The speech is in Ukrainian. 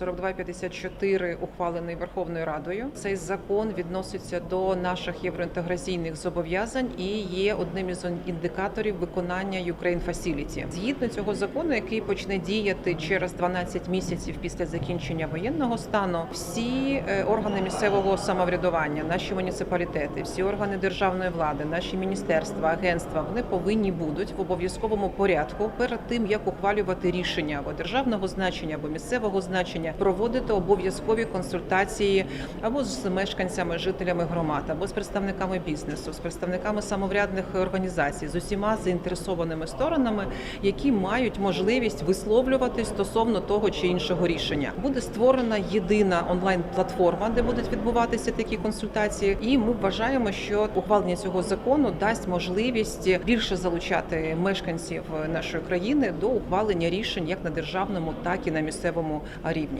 4254 ухвалений Верховною Радою. Цей закон відноситься до наших євроінтеграційних зобов'язань і є одним із індикаторів виконання Ukraine Facility. Згідно цього закону, який почне діяти через 12 місяців після закінчення воєнного стану, всі е, органи місцевого самоврядування, наші муніципалітети, всі органи державної влади, наші міністерства, агентства, вони повинні будуть в обов'язковому порядку перед тим, як ухвалювати рішення або державного значення, або місцевого значення, проводити обов'язкові консультації або з мешканцями, жителями громад, або з представниками бізнесу, з представниками самоврядних організацій, з усіма заінтересованими сторонами, які мають можливість висловлюватись стосовно того чи іншого рішення. Буде створена єдина онлайн-платформа, де будуть відбуватися такі консультації. І ми вважаємо, що ухвалення цього закону дасть можливість більше залучати мешканців нашої країни до ухвалення рішень як на державному, так і на місцевому рівні.